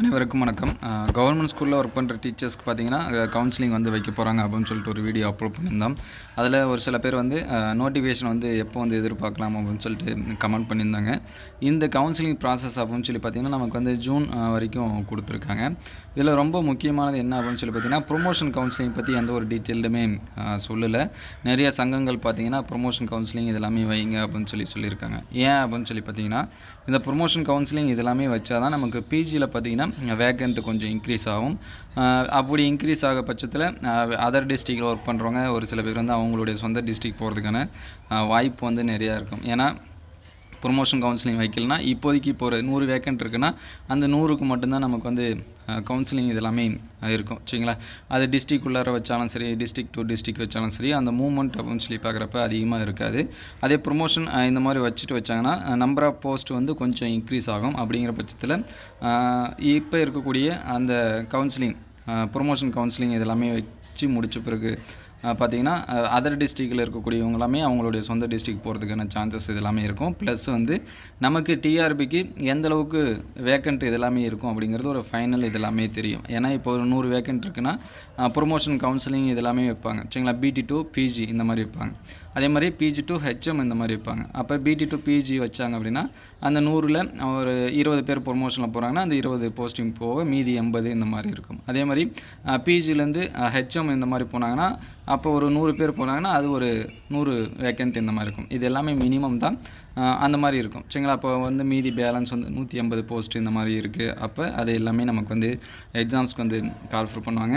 அனைவருக்கும் வணக்கம். கவர்மெண்ட் ஸ்கூலில் ஒர்க் பண்ணுற டீச்சர்ஸ்க்கு பார்த்தீங்கன்னா கவுன்சிலிங் வந்து வைக்க போகிறாங்க அப்படின்னு சொல்லிட்டு ஒரு வீடியோ அப்லோட் பண்ணியிருந்தோம். அதில் ஒரு சில பேர் வந்து நோட்டிஃபிகேஷன் வந்து எப்போ வந்து எதிர்பார்க்கலாம் அப்படின்னு சொல்லிட்டு கமெண்ட் பண்ணியிருந்தாங்க. இந்த கவுன்சிலிங் ப்ராசஸ் அப்படின்னு சொல்லி பார்த்தீங்கன்னா நமக்கு வந்து ஜூன் வரைக்கும் கொடுத்துருக்காங்க. இதில் ரொம்ப முக்கியமானது என்ன அப்படின்னு சொல்லி பார்த்தீங்கன்னா ப்ரொமோஷன் கவுன்சிலிங் பற்றி எந்த ஒரு டீட்டெயிலுமே சொல்லலை. நிறைய சங்கங்கள் பார்த்தீங்கன்னா ப்ரொமோஷன் கவுன்சிலிங் இதெல்லாமே வைங்க அப்படின்னு சொல்லி சொல்லியிருக்காங்க. ஏன் அப்படின்னு சொல்லி பார்த்தீங்கன்னா இந்த ப்ரொமோஷன் கவுன்சிலிங் இதெல்லாமே வச்சாதான் நமக்கு பிஜியில் பார்த்தீங்கன்னா வேகண்ட்டு கொஞ்சம் இன்க்ரீஸ் ஆகும். அப்படி இன்க்ரீஸ் ஆக பட்சத்தில் அதர் டிஸ்ட்ரிக்டில் ஒர்க் பண்ணுறவங்க ஒரு சில பேர் வந்து அவங்களுடைய சொந்த டிஸ்ட்ரிக்ட் போகிறதுக்கான வாய்ப்பு வந்து நிறையா இருக்கும். ஏன்னா ப்ரொமோஷன் கவுன்சிலிங் வைக்கலனா இப்போதைக்கு இப்போ ஒரு நூறு வேக்கண்ட் இருக்குன்னா அந்த நூறுக்கு மட்டும்தான் நமக்கு வந்து கவுன்சிலிங் இதெல்லாமே இருக்கும். சரிங்களா? அது டிஸ்ட்ரிக் உள்ளார வச்சாலும் சரி டிஸ்ட்ரிக் டு டிஸ்ட்ரிக் வச்சாலும் சரி அந்த மூவ்மெண்ட் அப்படின்னு சொல்லி பார்க்குறப்ப அதிகமாக இருக்காது. அதே ப்ரொமோஷன் இந்த மாதிரி வச்சுட்டு வச்சாங்கன்னா நம்பர் ஆஃப் போஸ்ட் வந்து கொஞ்சம் இன்க்ரீஸ் ஆகும் அப்படிங்கிற பட்சத்தில் இப்போ இருக்கக்கூடிய அந்த கவுன்சிலிங் ப்ரொமோஷன் கவுன்சிலிங் இதெல்லாமே வச்சு முடிச்ச பிறகு பார்த்தீங்கன்னா அதர் டிஸ்ட்ரிக்டில் இருக்கக்கூடியவங்க எல்லாமே அவங்களுடைய சொந்த டிஸ்ட்ரிக்ட் போகிறதுக்கான சான்சஸ் இது எல்லாமே இருக்கும். ப்ளஸ் வந்து நமக்கு டிஆர்பிக்கு எந்த அளவுக்கு வேக்கண்ட் இது எல்லாமே இருக்கும் அப்படிங்கிறது ஒரு ஃபைனல் இது எல்லாமே தெரியும். ஏன்னா இப்போ ஒரு நூறு வேக்கண்ட் இருக்குன்னா ப்ரொமோஷன் கவுன்சிலிங் இது எல்லாமே வைப்பாங்க. சரிங்களா? பிடி டு பிஜி இந்த மாதிரி வைப்பாங்க. அதே மாதிரி பிஜி டு ஹெச்எம் இந்த மாதிரி வைப்பாங்க. அப்போ பிடி டு பிஜி வச்சாங்க அப்படின்னா அந்த நூறில் ஒரு இருபது பேர் ப்ரொமோஷனில் போகிறாங்கன்னா அந்த இருபது போஸ்டிங் போக மீதி எண்பது இந்த மாதிரி இருக்கும். அதே மாதிரி பிஜிலேருந்து ஹெச்எம் இந்த மாதிரி போனாங்கன்னா அப்போ ஒரு நூறு பேர் போனாங்கன்னா அது ஒரு நூறு வேக்கண்ட் இந்த மாதிரி இருக்கும். இது எல்லாமே மினிமம் தான். அந்த மாதிரி இருக்கும். சரிங்களா? அப்போ வந்து மீதி பேலன்ஸ் வந்து நூற்றி ஐம்பது போஸ்ட் இந்த மாதிரி இருக்குது அப்போ அது எல்லாமே நமக்கு வந்து எக்ஸாம்ஸ்க்கு வந்து கால்ஃபர் பண்ணுவாங்க.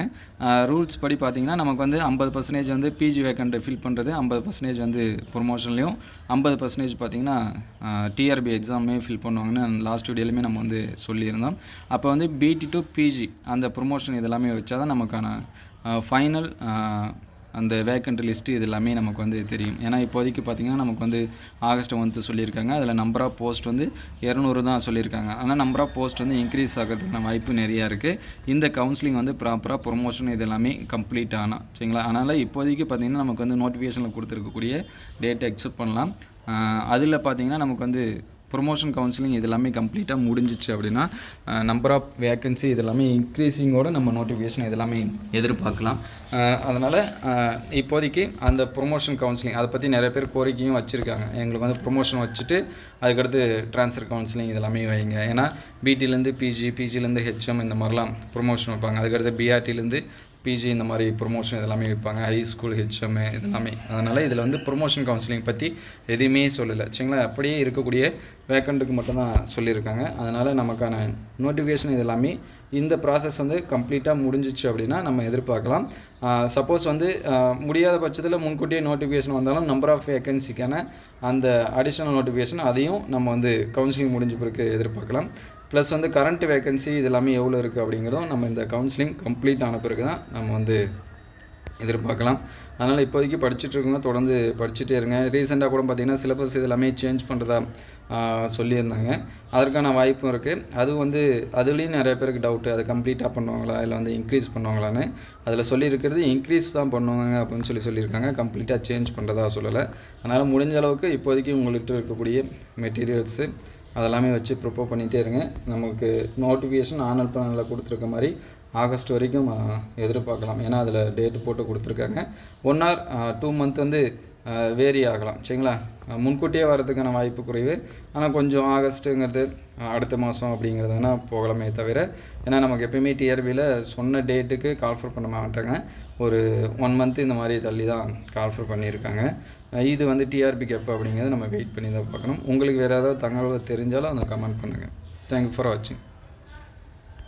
ரூல்ஸ் படி பார்த்தீங்கன்னா நமக்கு வந்து ஐம்பது பர்சன்டேஜ் வந்து பிஜி வேக்கண்ட் ஃபில் பண்ணுறது ஐம்பது பர்சன்டேஜ் வந்து ப்ரொமோஷன்லேயும் ஐம்பது பர்சன்டேஜ் பார்த்தீங்கன்னா டிஆர்பி எக்ஸாமே ஃபில் பண்ணுவாங்கன்னு லாஸ்ட் வீடியோலையுமே நம்ம வந்து சொல்லியிருந்தோம். அப்போ வந்து பிடி டு பிஜி அந்த ப்ரொமோஷன் இதெல்லாமே வச்சால் தான் நமக்கான ஃபைனல் அந்த வேக்கண்ட் லிஸ்ட்டு இது எல்லாமே நமக்கு வந்து தெரியும். ஏன்னா இப்போதைக்கு பார்த்தீங்கன்னா நமக்கு வந்து ஆகஸ்ட் மந்த்து சொல்லியிருக்காங்க. அதில் நம்பர் ஆஃப் போஸ்ட் வந்து இரநூறு தான் சொல்லியிருக்காங்க. ஆனால் நம்பர் ஆஃப் போஸ்ட் வந்து இன்க்ரீஸ் ஆகிறதுக்கான வாய்ப்பு நிறையா இருக்குது இந்த கவுன்சிலிங் வந்து ப்ராப்பராக ப்ரொமோஷன் இது எல்லாமே கம்ப்ளீட் ஆனால் சரிங்களா? அதனால் இப்போதைக்கு பார்த்தீங்கன்னா நமக்கு வந்து நோட்டிஃபிகேஷனில் கொடுத்துருக்கக்கூடிய டேட்டை அக்செப்ட் பண்ணலாம். அதில் பார்த்தீங்கன்னா நமக்கு வந்து ப்ரொமோஷன் கவுன்சிலிங் இது எல்லாமே கம்ப்ளீட்டாக முடிஞ்சிச்சு அப்படின்னா நம்பர் ஆஃப் வேக்கன்சி இது எல்லாமே இன்க்ரீஸிங்கோட நம்ம நோட்டிஃபிகேஷன் இதெல்லாமே எதிர்பார்க்கலாம். அதனால் இப்போதைக்கு அந்த ப்ரொமோஷன் கவுன்சிலிங் அதை பற்றி நிறைய பேர் கோரிக்கையும் வச்சுருக்காங்க. எங்களுக்கு வந்து ப்ரொமோஷன் வச்சுட்டு அதுக்கடுத்து ட்ரான்ஸ்ஃபர் கவுன்சிலிங் இது எல்லாமே வைங்க. ஏன்னா பிடிலேருந்து பிஜி பிஜிலேருந்து ஹெச்எம் இந்த மாதிரிலாம் ப்ரொமோஷன் வைப்பாங்க. அதுக்கடுத்து பிஆர்டிலேருந்து பிஜி இந்த மாதிரி ப்ரொமோஷன் இதெல்லாமே வைப்பாங்க ஹை ஸ்கூல் ஹெச்எம் இதெல்லாமே. அதனால் இதில் வந்து ப்ரொமோஷன் கவுன்சிலிங் பற்றி எதுவுமே சொல்லலை. சரிங்களா? அப்படியே இருக்கக்கூடிய வேக்கண்ட்டுக்கு மட்டும்தான் சொல்லியிருக்காங்க. அதனால் நமக்கான நோட்டிஃபிகேஷன் இதெல்லாமே இந்த ப்ராசஸ் வந்து கம்ப்ளீட்டாக முடிஞ்சிச்சு அப்படின்னா நம்ம எதிர்பார்க்கலாம். சப்போஸ் வந்து முடியாத பட்சத்தில் முன்கூட்டியே நோட்டிஃபிகேஷன் வந்தாலும் நம்பர் ஆஃப் வேக்கன்சிக்கான அந்த அடிஷ்னல் நோட்டிஃபிகேஷன் அதையும் நம்ம வந்து கவுன்சிலிங் முடிஞ்ச பிறகு எதிர்பார்க்கலாம். ப்ளஸ் வந்து கரண்ட் வேகன்சி இது எல்லாமே எவ்வளோ இருக்குது அப்படிங்கிறதும் நம்ம இந்த கவுன்சிலிங் கம்ப்ளீட் ஆன பிறகு தான் நம்ம வந்து எதிர்பார்க்கலாம். அதனால் இப்போதைக்கு படிச்சுட்ருக்கோங்க தொடர்ந்து படிச்சுட்டே இருங்க. ரீசெண்டாக கூட பார்த்திங்கன்னா சிலபஸ் இது எல்லாமே சேஞ்ச் பண்ணுறதா சொல்லியிருந்தாங்க. அதற்கான வாய்ப்பும் இருக்குது அது வந்து அதுலேயும் நிறைய பேருக்கு டவுட்டு அது கம்ப்ளீட்டாக பண்ணுவாங்களா? இல்லை வந்து இன்க்ரீஸ் பண்ணுவாங்களான்னு. அதில் சொல்லியிருக்கிறது இன்க்ரீஸ் தான் பண்ணுவாங்க அப்படின்னு சொல்லி சொல்லியிருக்காங்க. கம்ப்ளீட்டாக சேஞ்ச் பண்ணுறதா சொல்லலை. அதனால் முடிஞ்ச அளவுக்கு இப்போதைக்கு உங்கள்கிட்ட இருக்கக்கூடிய மெட்டீரியல்ஸு அதெல்லாமே வச்சு ப்ரிப்பேர் பண்ணிகிட்டே இருங்க. நமக்கு நோட்டிஃபிகேஷன் ஆனல் பிளானில் கொடுத்துருக்க மாதிரி ஆகஸ்ட் வரைக்கும் எதிர்பார்க்கலாம். ஏன்னா அதில் டேட்டு போட்டு கொடுத்துருக்காங்க. ஒன் ஆர் டூ மந்த் வந்து வேரி ஆகலாம் சரிங்களா? முன்கூட்டியே வரதுக்கான வாய்ப்பு குறைவு. ஆனால் கொஞ்சம் ஆகஸ்ட்டுங்கிறது அடுத்த மாதம் அப்படிங்கிறதுனா போகலாமே தவிர ஏன்னா நமக்கு எப்பயுமே டிஆர்பியில் சொன்ன டேட்டுக்கு கால்ஃபர் பண்ண மாட்டாங்க. ஒரு ஒன் மந்த் இந்த மாதிரி தள்ளி தான் கால்ஃபர் பண்ணியிருக்காங்க. இது வந்து டிஆர்பிக்கு எப்போ அப்படிங்கிறத நம்ம வெயிட் பண்ணி தான் பார்க்கணும். உங்களுக்கு வேறு ஏதாவது தகவல் தெரிஞ்சாலும் அதை கமெண்ட் பண்ணுங்கள் தேங்க்யூ ஃபார் வாட்சிங்